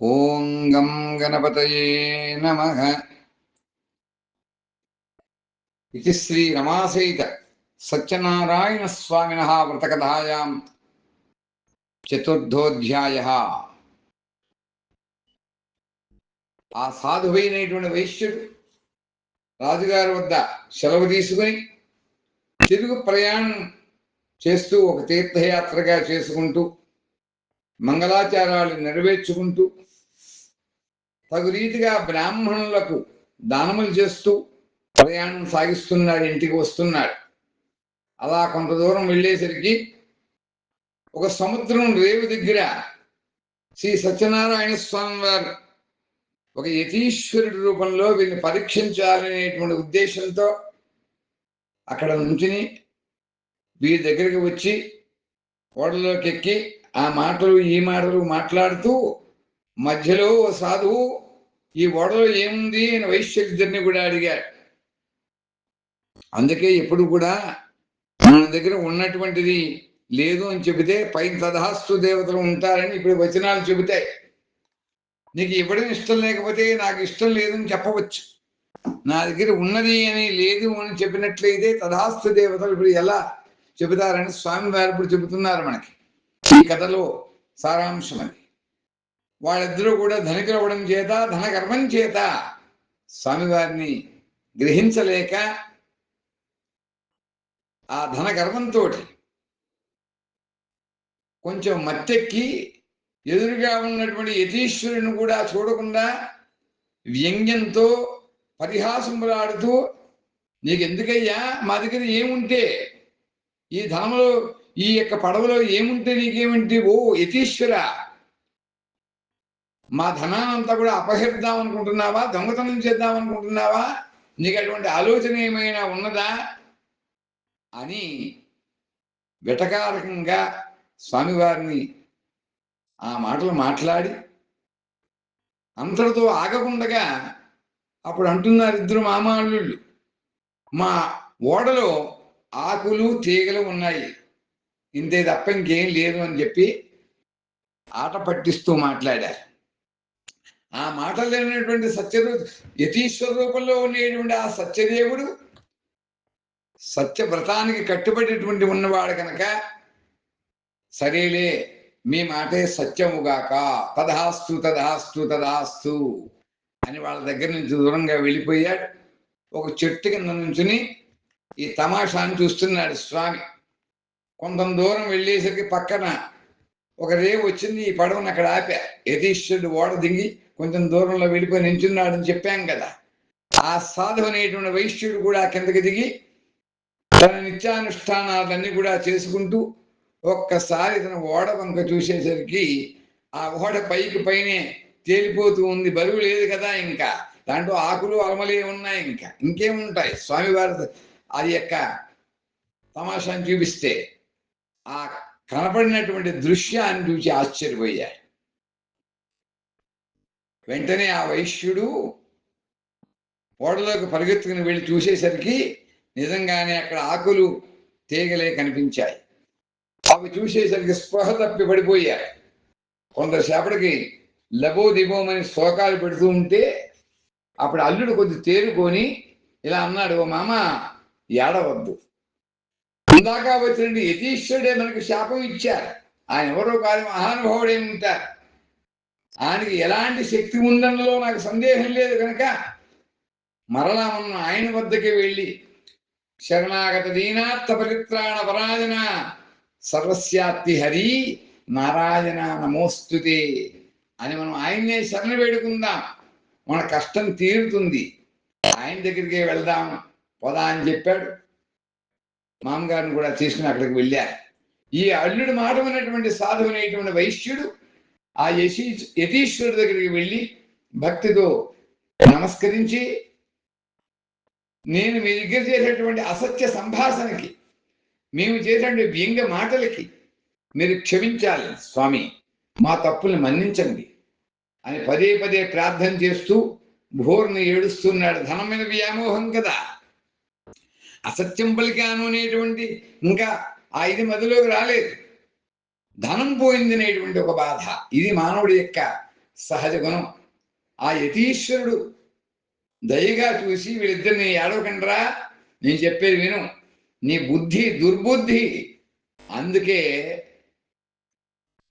ఓం గం గణపతయే నమ. ఇది శ్రీ రమాసహిత సత్యనారాయణ స్వామిన వ్రతకథాయాం చతుర్థోధ్యాయ. ఆ సాధువైనటువంటి వైశ్యుడు రాజుగారి వద్ద సెలవు తీసుకుని తిరుగు ప్రయాణం చేస్తూ ఒక తీర్థయాత్రగా చేసుకుంటూ మంగళాచారాలు నెరవేర్చుకుంటూ తగు రీతిగా బ్రాహ్మణులకు దానములు చేస్తూ ప్రయాణం సాగిస్తున్నాడు ఇంటికి వస్తున్నాడు. అలా కొంత దూరం వెళ్ళేసరికి ఒక సముద్రం రేవు దగ్గర శ్రీ సత్యనారాయణ స్వామి వారు ఒక యతీశ్వరుడి రూపంలో వీరిని పరీక్షించాలనేటువంటి ఉద్దేశంతో అక్కడ నుంచి వీరి దగ్గరికి వచ్చి ఓడలోకి ఎక్కి ఆ మాటలు ఈ మాటలు మాట్లాడుతూ మధ్యలో ఓ సాధువు ఈ ఓడలో ఏముంది? అని వైశ్యులిద్దరిని కూడా అడిగారు. అందుకే ఎప్పుడు కూడా మన దగ్గర ఉన్నటువంటిది లేదు అని చెబితే పైన తదహాస్తు దేవతలు ఉంటారని ఇప్పుడు వచనాలు చెబుతాయి. నీకు ఇవ్వడం ఇష్టం లేకపోతే నాకు ఇష్టం లేదని చెప్పవచ్చు. నా దగ్గర ఉన్నది అని లేదు అని చెప్పినట్లయితే తదాస్తు దేవతలు ఇప్పుడు ఎలా చెబుతారని స్వామి వారు ఇప్పుడు చెబుతున్నారు మనకి. ఈ కథలో సారాంశం అది. వాళ్ళిద్దరూ కూడా ధనికులు చేత ధన గర్వం చేత స్వామివారిని గ్రహించలేక ఆ ధనగర్వంతో కొంచెం మత్తెక్కి ఎదురుగా ఉన్నటువంటి యతీశ్వరుని కూడా చూడకుండా వ్యంగ్యంతో పరిహాసములాడుతూ నీకు ఎందుకయ్యా మా దగ్గర ఏముంటే? ఈ ధనములో ఈ యొక్క పడవలో ఏముంటే నీకేమిటి? ఓ యతీశ్వర మా ధనాన్నంతా కూడా అపహరిద్దాం అనుకుంటున్నావా? దొంగతనం చేద్దాం అనుకుంటున్నావా? నీకు అటువంటి ఆలోచన ఏమైనా ఉన్నదా? అని వెటకారకంగా స్వామివారిని ఆ మాటలు మాట్లాడి అంతటితో ఆగకుండగా అప్పుడు అంటున్నారు ఇద్దరు మామాళ్ళు మా ఓడలో ఆకులు తీగలు ఉన్నాయి. ఇంతే తప్ప ఇంకేం లేదు అని చెప్పి ఆట పట్టిస్తూ మాట్లాడారు. ఆ మాటలు లేనటువంటి సత్యరు యతీశ్వర రూపంలో ఉండేటువంటి ఆ సత్యదేవుడు సత్యవ్రతానికి కట్టుబడేటువంటి ఉన్నవాడు కనుక సరేలే మీ మాటే సత్యముగాక. తదహాస్తు తదహాస్తు తదహాస్తు అని వాళ్ళ దగ్గర నుంచి దూరంగా వెళ్ళిపోయాడు. ఒక చెట్టు కింద నుంచుని ఈ తమాషాను చూస్తున్నాడు స్వామి. కొంత దూరం వెళ్ళేసరికి పక్కన ఒక రేవు వచ్చింది ఈ పడవను అక్కడ ఆపా. యతీశ్వరుడు ఓడ దిగి కొంచెం దూరంలో వెళ్ళిపోయి నించున్నాడు అని చెప్పాం కదా. ఆ సాధు అనేటువంటి వైశ్యుడు కూడా కిందకి దిగి తన నిత్యానుష్ఠానాలన్నీ కూడా చేసుకుంటూ ఒక్కసారి తన ఓడ వంక చూసేసరికి ఆ ఓడ పైకి పైనే తేలిపోతూ ఉంది. బరువు లేదు కదా ఇంకా. దాంట్లో ఆకులు అలమలే ఉన్నాయి ఇంకా. ఇంకేముంటాయి? స్వామివారి అది యొక్క తమాషాను చూపిస్తే ఆ కనపడినటువంటి దృశ్యాన్ని చూసి ఆశ్చర్యపోయాడు వెంటనే ఆ వైశ్యుడు ఓడలోకి పరిగెత్తుకుని వెళ్ళి చూసేసరికి నిజంగానే అక్కడ ఆకులు తీగలే కనిపించాయి. అవి చూసేసరికి స్పృహ తప్పి పడిపోయారు కొంతసేపటికి లబో దిబోమని శోకాలు పెడుతూ ఉంటే అప్పుడు అల్లుడు కొద్ది తేరుకొని ఇలా అన్నాడు ఓ మామ ఏడవద్దు. ఇందాక వచ్చినట్టు యతీశ్వరుడే మనకు శాపం ఇచ్చారు. ఆయన ఎవరో కాదు మహానుభావుడే ఉంటారు. ఆయనకి ఎలాంటి శక్తి ఉందన్నలో నాకు సందేహం లేదు కనుక మరలా మనం ఆయన వద్దకి వెళ్ళి శరణాగత దీనార్థ పరిత్రాణ పరాజన సర్వస్యాత్తి హరి నారాయణ నమోస్తుతే అని మనం ఆయన్నే శరణ వేడుకుందాం. మన కష్టం తీరుతుంది. ఆయన దగ్గరికి వెళ్దాం. పదా అని చెప్పాడు. మామగారిని కూడా తీసుకుని అక్కడికి వెళ్ళారు ఈ అల్లుడు మాట ఉన్నటువంటి సాధువునేటువంటి వైశ్యుడు ఆ యశీ యతీశ్వరుడి దగ్గరికి వెళ్ళి భక్తితో నమస్కరించి నేను మీ దగ్గర చేసేటువంటి అసత్య సంభాషణకి మేము చేసేటువంటి వ్యంగ్య మాటలకి మీరు క్షమించాలి స్వామి. మా తప్పుల్ని మన్నించండి అని పదే పదే ప్రార్థన చేస్తూ భోర్ని ఏడుస్తున్నాడు. ధనం మీద వ్యామోహం కదా! అసత్యం పలికాను అనేటువంటి ఇంకా ఆ ఇది మదిలోకి రాలేదు. ధనం పోయింది అనేటువంటి ఒక బాధ. ఇది మానవుడి యొక్క సహజ గుణం. ఆ యతీశ్వరుడు దయగా చూసి వీళ్ళిద్దరిని ఏడవకండ్రా? నేను చెప్పేది విను. నీ బుద్ధి దుర్బుద్ధి. అందుకే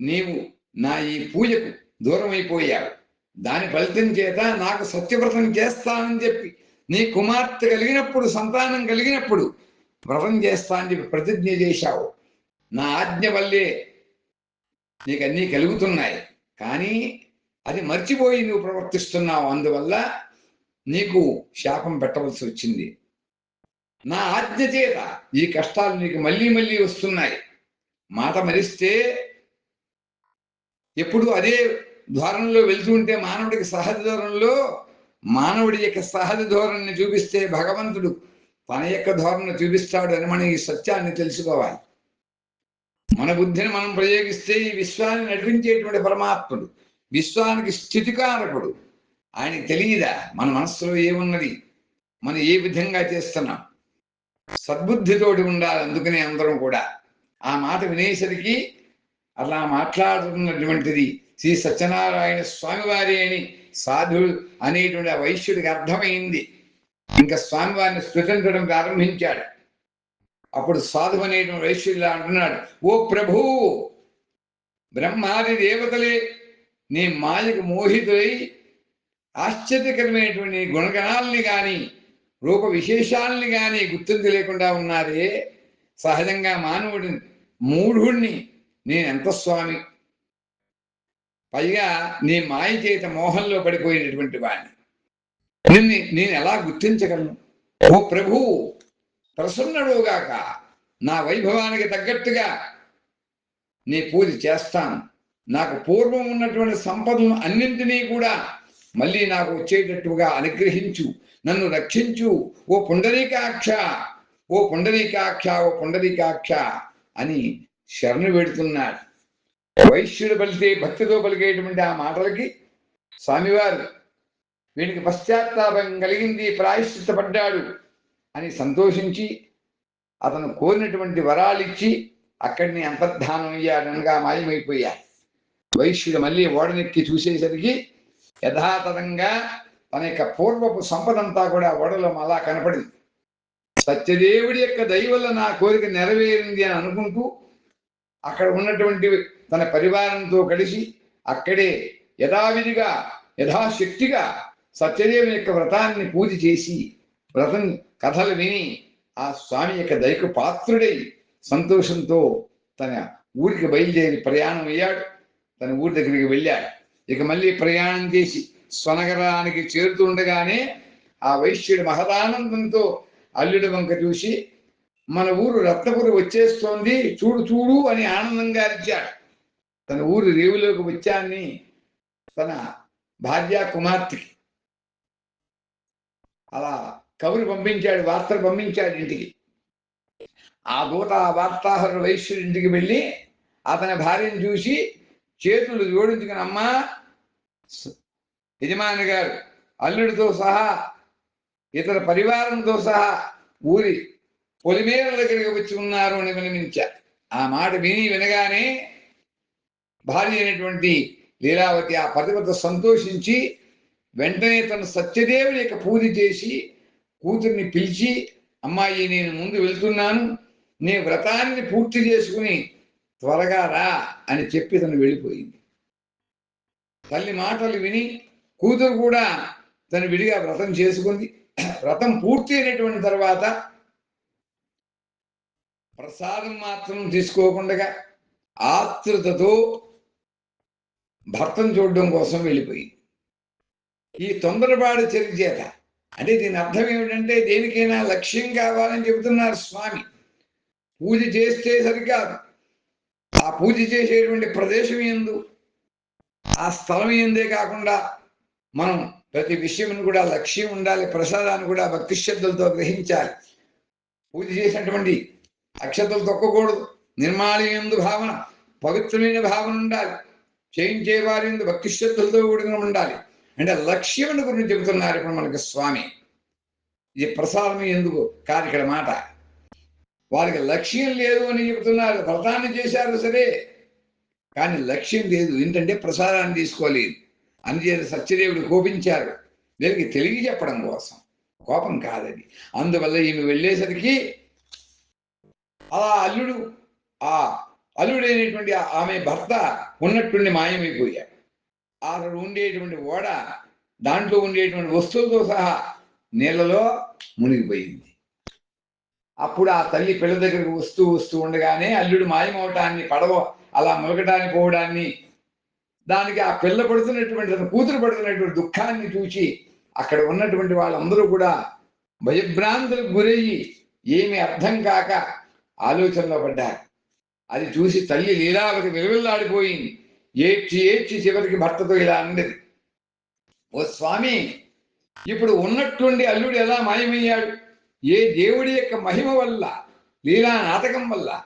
నీవు నా ఈ పూజకు దూరం అయిపోయావు దాని ఫలితం చేత నాకు సత్యవ్రతం చేస్తానని చెప్పి నీ కుమార్తె కలిగినప్పుడు సంతానం కలిగినప్పుడు వ్రతం చేస్తా అని చెప్పి ప్రతిజ్ఞ చేశావు. నా ఆజ్ఞ వల్లే నీకు అన్నీ కలుగుతున్నాయి. కానీ అది మర్చిపోయి నువ్వు ప్రవర్తిస్తున్నావు. అందువల్ల నీకు శాపం పెట్టవలసి వచ్చింది. నా ఆజ్ఞ చేత ఈ కష్టాలు నీకు మళ్ళీ మళ్ళీ వస్తున్నాయి. మాట మరిస్తే ఎప్పుడు అదే ద్వారంలో వెళ్తూ ఉంటే మానవుడికి సహజ ద్వారంలో మానవుడి యొక్క సహజ ధోరణిని చూపిస్తే భగవంతుడు తన యొక్క ధోరణి చూపిస్తాడు అని మనం ఈ సత్యాన్ని తెలుసుకోవాలి. మన బుద్ధిని మనం ప్రయోగిస్తే ఈ విశ్వాన్ని నడిపించేటువంటి పరమాత్ముడు విశ్వానికి స్థితికారకుడు. ఆయన తెలియదా మన మనస్సులో ఏమున్నది? మనం ఏ విధంగా చేస్తున్నాం? సద్బుద్ధితోటి ఉండాలి అందుకనే అందరం కూడా. ఆ మాట వినేసరికి అలా మాట్లాడుతున్నటువంటిది శ్రీ సత్యనారాయణ స్వామివారి అని సాధువు అనేటువంటి ఆ వైశ్యుడికి అర్థమైంది. ఇంకా స్వామివారిని స్థుతించడం ప్రారంభించాడు. అప్పుడు సాధువు అనేటువంటి వైశ్యుడు అంటున్నాడు ఓ ప్రభు బ్రహ్మాది దేవతలే నీ మాయకు మోహితులై ఆశ్చర్యకరమైనటువంటి గుణగణాలని కానీ రూప విశేషాలని కానీ గుర్తింపు లేకుండా ఉన్నారే సహజంగా మానవుడిని మూఢుణ్ణి నేను ఎంత స్వామి పైగా నీ మాయ చేత మోహంలో పడిపోయినటువంటి వాడిని నిన్ను నేను ఎలా గుర్తించగలను? ఓ ప్రభు ప్రసన్నుడుగాక నా వైభవానికి తగ్గట్టుగా నీ పూజ చేస్తాను. నాకు పూర్వం ఉన్నటువంటి సంపదను అన్నింటినీ కూడా మళ్ళీ నాకు వచ్చేటట్టుగా అనుగ్రహించు నన్ను రక్షించు. ఓ పుండరీకాక్ష ఓ పుండరీకాక్ష ఓ పుండరీకాక్ష అని శరణు పెడుతున్నాడు. వైశ్యుడు పలితే భక్తితో పలికేటువంటి ఆ మాటలకి స్వామివారు వీడికి పశ్చాత్తాపం కలిగింది ప్రాయశ్చిత్తపడ్డాడు అని సంతోషించి అతను కోరినటువంటి వరాలిచ్చి అక్కడిని అంతర్ధానం అయ్యాడనగా మాయమైపోయా. వైశ్యుడు మళ్ళీ ఓడనెక్కి చూసేసరికి యథాతథంగా తన యొక్క పూర్వపు సంపదంతా కూడా ఓడలో అలా కనపడింది. సత్యదేవుడి యొక్క దయ వల్ల నా కోరిక నెరవేరింది అని అనుకుంటూ అక్కడ ఉన్నటువంటి తన పరివారంతో కలిసి అక్కడే యథావిధిగా యథాశక్తిగా సత్యదేవుని యొక్క వ్రతాన్ని పూజ చేసి వ్రతం కథలు విని ఆ స్వామి యొక్క దయకు పాత్రుడై సంతోషంతో తన ఊరికి బయలుదేరి ప్రయాణం అయ్యాడు. తన ఊరి దగ్గరికి వెళ్ళాడు. ఇక మళ్ళీ ప్రయాణం చేసి స్వనగరానికి చేరుతుండగానే ఆ వైశ్యుడి మహదానందంతో అల్లుడి వంక చూసి మన ఊరు రత్నపురి వచ్చేస్తోంది చూడు చూడు అని ఆనందంగా అరిచాడు. తన ఊరు రేవులోకి వచ్చాన్ని తన భార్య కుమార్తెకి. అలా కబురు పంపించాడు వార్తలు పంపించాడు ఇంటికి. ఆ దూత ఆ వార్తాహర వైశ్యుడి ఇంటికి వెళ్ళి అతని భార్యను చూసి చేతులు జోడించుకుని అమ్మా యజమాని గారు అల్లుడితో సహా ఇతర పరివారంతో సహా ఊరి పొలిమేర దగ్గరికి వచ్చి ఉన్నారు అని వినిపించా ఆ మాట విని వినగానే భార్య అయినటువంటి లీలావతి ఆ పతివ్రత సంతోషించి వెంటనే తన సత్యదేవుని యొక్క పూజ చేసి కూతుర్ని పిలిచి అమ్మాయి నేను ముందు వెళ్తున్నాను నీ వ్రతాన్ని పూర్తి చేసుకుని త్వరగా రా అని చెప్పి తను వెళ్ళిపోయింది. తల్లి మాటలు విని కూతురు కూడా తను విడిగా వ్రతం చేసుకుంది. వ్రతం పూర్తి అయినటువంటి తర్వాత ప్రసాదం మాత్రం తీసుకోకుండా ఆతృతతో భర్తను చూడడం కోసం వెళ్ళిపోయింది ఈ తొందరపాటు చర్య చేత. అంటే దీని అర్థం ఏమిటంటే దేనికైనా లక్ష్యం కావాలని చెబుతున్నారు స్వామి. పూజ చేస్తే సరికాదు. ఆ పూజ చేసేటువంటి ప్రదేశం ఎందు ఆ స్థలం ఎందే కాకుండా మనం ప్రతి విషయం కూడా లక్ష్యం ఉండాలి ప్రసాదాన్ని కూడా భక్తి శ్రద్ధలతో గ్రహించాలి. పూజ చేసినటువంటి అక్షతలు తొక్కకూడదు. నిర్మాణం ఎందు భావన పవిత్రమైన భావన ఉండాలి. చేయించే వారి భక్తి శ్రద్ధలతో కూడిన ఉండాలి. అంటే లక్ష్యముని గురించి చెబుతున్నారు ఇప్పుడు మనకి స్వామి. ఇది ప్రసాదం ఎందుకు? కాదు ఇక్కడ మాట. వారికి లక్ష్యం లేదు అని చెబుతున్నారు. ప్రధానం చేశారు సరే. కానీ లక్ష్యం లేదు. ఏంటంటే ప్రసాదాన్ని తీసుకోలేదు. అందుచేత సత్యదేవుడు కోపించారు. దీనికి తెలియ చెప్పడం కోసం. కోపం కాదది. అందువల్ల ఈమె వెళ్ళేసరికి ఆ అల్లుడు ఆ అల్లుడైనటువంటి ఆమె భర్త ఉన్నట్టుండి మాయమైపోయాడు. అతడు ఉండేటువంటి ఓడ దాంట్లో ఉండేటువంటి వస్తువులతో సహా నీళ్ళలో మునిగిపోయింది. అప్పుడు ఆ తల్లి పిల్ల దగ్గరకు వస్తూ వస్తూ ఉండగానే అల్లుడు మాయమవటాన్ని పడవ అలా ములగటానికి పోవడాన్ని దానికి ఆ పిల్ల పడుతున్నటువంటి తన కూతురు పడుతున్నటువంటి దుఃఖాన్ని చూసి అక్కడ ఉన్నటువంటి వాళ్ళందరూ కూడా భయభ్రాంతులకు గురయ్యి ఏమి అర్థం కాక ఆలోచనలో పడ్డారు. అది చూసి తల్లి లీలావతి విలువల్లాడిపోయింది. ఏడ్చి ఏడ్చి చివరికి భర్తతో ఇలా అందది ఓ స్వామి ఇప్పుడు ఉన్నట్టుండి అల్లుడు ఎలా మాయమయ్యాడు? ఏ దేవుడి యొక్క మహిమ వల్ల లీలా నాటకం వల్ల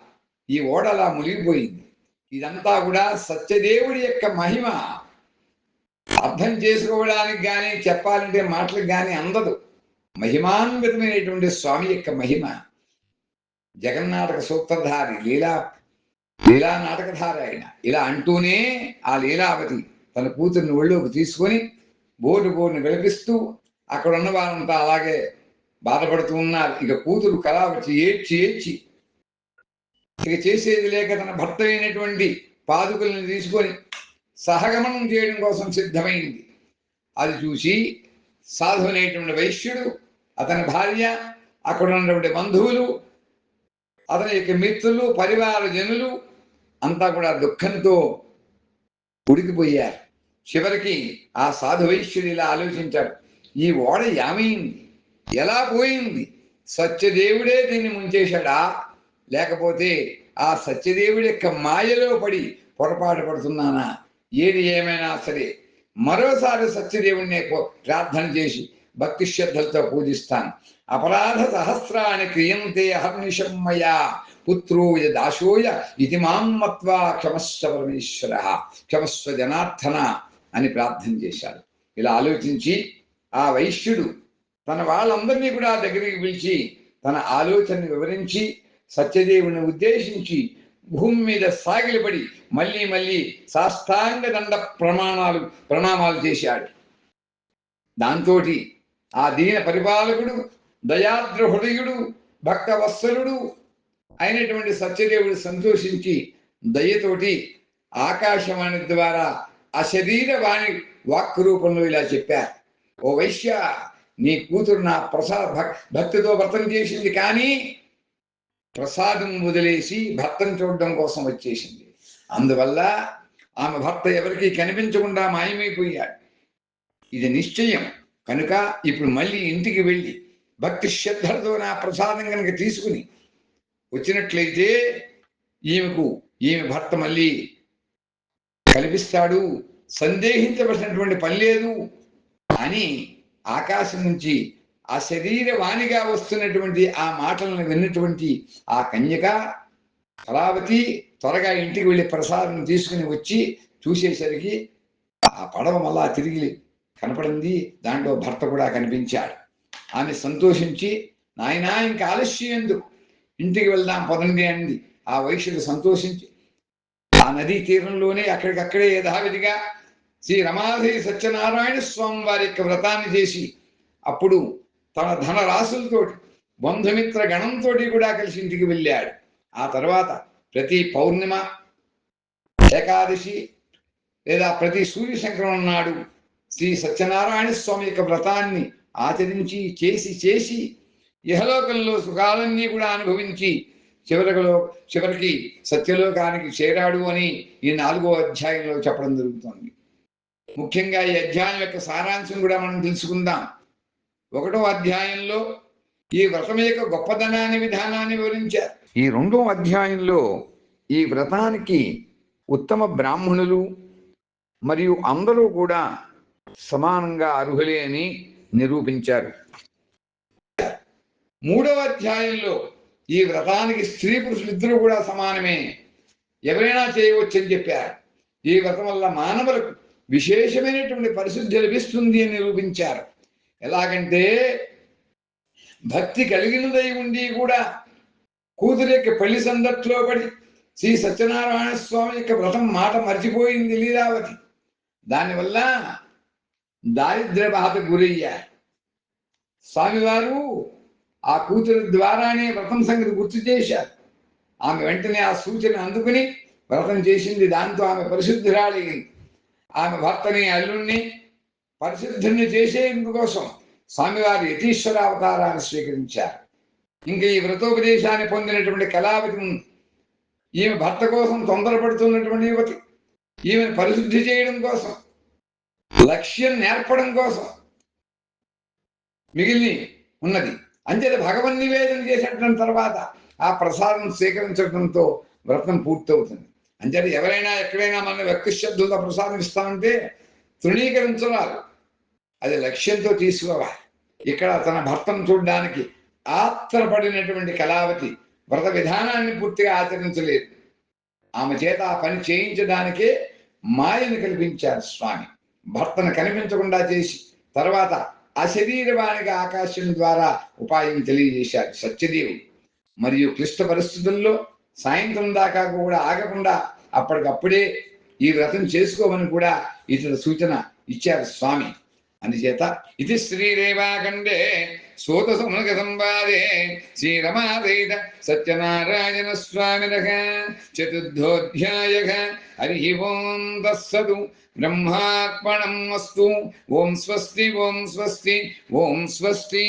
ఈ ఓడ అలా మునిగిపోయింది. ఇదంతా కూడా సత్యదేవుడి యొక్క మహిమ. అర్థం చేసుకోవడానికి కానీ చెప్పాలంటే మాటలకు కానీ అందదు. మహిమాన్వితమైనటువంటి స్వామి యొక్క మహిమ. జగన్నాటక సూత్రధారి లీలా లీలా నాటకధార ఆయన ఇలా అంటూనే ఆ లీలావతి తన కూతుర్ని ఒళ్ళోకి తీసుకొని బోటు బోర్డుని విలపిస్తూ అక్కడ ఉన్న వారంతా అలాగే బాధపడుతూ ఉన్నారు. ఇక కూతురు కళావతి ఏడ్చి ఏడ్చి ఇక చేసేది లేక తన భర్త అయినటువంటి పాదుకులను తీసుకొని సహగమనం చేయడం కోసం సిద్ధమైంది. అది చూసి సాధువైనటువంటి వైశ్యుడు అతని భార్య అక్కడ ఉన్నటువంటి బంధువులు అతని యొక్క మిత్రులు పరివార జనులు అంతా కూడా దుఃఖంతో ఉడికిపోయారు. చివరికి ఆ సాధు వైశ్యుడు ఇలా ఆలోచించాడు ఈ ఓడ ఏమైంది ఎలా పోయింది? సత్యదేవుడే దీన్ని ముంచేశాడా? లేకపోతే ఆ సత్యదేవుడి యొక్క మాయలో పడి పొరపాటు పడుతున్నానా? ఏది ఏమైనా సరే మరోసారి సత్యదేవుడిని ప్రార్థన చేసి భక్తి శ్రద్ధలతో పూజిస్తాను అపరాధ సహస్రాన్ని క్రియంతే అహర్నిశం మయా. పుత్రోయ దాశోయ ఇది మాం మత్వా క్షమస్వ పరమేశ్వర. క్షమస్వ జనార్దన అని ప్రార్థన చేశాడు ఇలా ఆలోచించి ఆ వైశ్యుడు తన వాళ్ళందరినీ కూడా దగ్గరికి పిలిచి తన ఆలోచనని వివరించి సత్యదేవుని ఉద్దేశించి భూమి మీద సాగిలపడి మళ్ళీ మళ్ళీ సాష్టాంగ దండ ప్రమాణాలు ప్రణామాలు చేశాడు. దాంతో ఆ దీన పరిపాలకుడు దయాద్ర హృదయుడు భక్తవత్సలుడు అయినటువంటి సత్యదేవుడు సంతోషించి దయతోటి ఆకాశవాణి ద్వారా ఆ శరీర వాణి వాక్ రూపంలో ఇలా చెప్పారు. ఓ వైశ్య నీ కూతురు నా ప్రసాద్ భక్- భక్తితో వ్రతం చేసింది కానీ ప్రసాదం వదిలేసి భర్తను చూడడం కోసం వచ్చేసింది. అందువల్ల ఆమె భర్త ఎవరికీ కనిపించకుండా మాయమైపోయాడు. ఇది నిశ్చయం. కనుక ఇప్పుడు మళ్ళీ ఇంటికి వెళ్ళి భక్తి శ్రద్ధలతో నా ప్రసాదం కనుక తీసుకుని వచ్చినట్లయితే ఈమెకు ఈమె భర్త మళ్ళీ కల్పిస్తాడు సందేహించవలసినటువంటి పని లేదు అని ఆకాశం నుంచి ఆ శరీర వాణిగా వస్తున్నటువంటి ఆ మాటలను విన్నటువంటి ఆ కన్యక కళావతి త్వరగా ఇంటికి వెళ్ళి ప్రసాదం తీసుకుని వచ్చి చూసేసరికి ఆ పడవ మళ్ళా తిరిగి కనపడింది దాంట్లో భర్త కూడా కనిపించాడు. ఆమె సంతోషించి నాయన ఇంకా ఆలస్యం ఎందుకు? ఇంటికి వెళ్దాం పదండి అంది. ఆ వైశ్యుడు సంతోషించి ఆ నదీ తీరంలోనే అక్కడికక్కడే యథావిధిగా శ్రీ రమాదేవి సత్యనారాయణ స్వామి వారి యొక్క వ్రతాన్ని చేసి అప్పుడు తన ధన రాశులతోటి బంధుమిత్ర గణంతో కూడా కలిసి ఇంటికి వెళ్ళాడు. ఆ తర్వాత ప్రతి పౌర్ణిమ ఏకాదశి లేదా ప్రతి సూర్య సంక్రమణ నాడు శ్రీ సత్యనారాయణ స్వామి యొక్క వ్రతాన్ని ఆచరించి చేసి చేసి ఇహలోకంలో సుఖాలన్నీ కూడా అనుభవించి చివరిలో చివరికి సత్యలోకానికి చేరాడు అని ఈ నాలుగో అధ్యాయంలో చెప్పడం జరుగుతుంది. ముఖ్యంగా ఈ అధ్యాయం యొక్క సారాంశం కూడా మనం తెలుసుకుందాం. ఒకటో అధ్యాయంలో ఈ వ్రతం యొక్క గొప్పదనాన్ని విధానాన్ని వివరించారు. ఈ రెండో అధ్యాయంలో ఈ వ్రతానికి ఉత్తమ బ్రాహ్మణులు మరియు అందరూ కూడా సమానంగా అర్హులే అని నిరూపించారు. మూడవ అధ్యాయంలో ఈ వ్రతానికి స్త్రీ పురుషులిద్దరూ కూడా సమానమే. ఎవరైనా చేయవచ్చని చెప్పారు. ఈ వ్రతం వల్ల మానవులకు విశేషమైనటువంటి పరిశుద్ధి లభిస్తుంది అని నిరూపించారు. ఎలాగంటే భక్తి కలిగినదై ఉండి కూడా కూతురు యొక్క పెళ్ళి సందట్లో పడి శ్రీ సత్యనారాయణ స్వామి యొక్క వ్రతం మాట మర్చిపోయింది లీలావతి. దానివల్ల దారిద్ర్య బాధ గురయ్యారు. స్వామివారు ఆ కూతురు ద్వారానే వ్రతం సంగతి గుర్తు చేశారు. ఆమె వెంటనే ఆ సూచన అందుకుని వ్రతం చేసింది. దాంతో ఆమె పరిశుద్ధురాలయ్యింది ఆమె భర్తని అల్లుణ్ణి పరిశుద్ధుని చేసేందుకోసం స్వామివారు యతీశ్వర అవతారాన్ని స్వీకరించారు. ఇంకా ఈ వ్రతోపదేశాన్ని పొందినటువంటి కళావతి ఉంది ఈమె భర్త కోసం తొందరపడుతున్నటువంటి యువతి ఈమెను పరిశుద్ధి చేయడం కోసం లక్ష్యం నేర్పడం కోసం మిగిలిన ఉన్నది. అంచేత భగవన్ నివేదన చేసేటం తర్వాత ఆ ప్రసాదం స్వీకరించడంతో వ్రతం పూర్తవుతుంది. అంచేత ఎవరైనా ఎక్కడైనా మన వ్యక్తి శ్రద్ధలతో ప్రసాదం ఇస్తామంటే తృణీకరించరాదు. అది లక్ష్యంతో తీసుకోవాలి. ఇక్కడ తన భర్తను చూడడానికి ఆత్రపడినటువంటి కళావతి వ్రత విధానాన్ని పూర్తిగా ఆచరించలేదు. ఆమె చేత ఆ పని చేయించడానికే మాయను కల్పించారు స్వామి. భర్తను కనిపించకుండా చేసి తర్వాత అశరీరవాణికి ఆకాశం ద్వారా ఉపాయం తెలియజేశారు సత్యదేవుడు. మరియు క్లిష్ట పరిస్థితుల్లో సాయంత్రం దాకా కూడా ఆగకుండా అప్పటికప్పుడే ఈ వ్రతం చేసుకోమని కూడా ఇతర సూచన ఇచ్చారు స్వామి. అందుచేత ఇది శ్రీరేవాఖండే సూత సమునక సంవాదే శ్రీరమాదైత సత్యనారాయణ స్వామిన చతుర్థోధ్యాయ. హరి ఓం తస్సదు ब्रह्मार्पणम् अस्तु। ॐ स्वस्ति ॐ स्वस्ति ॐ स्वस्ति।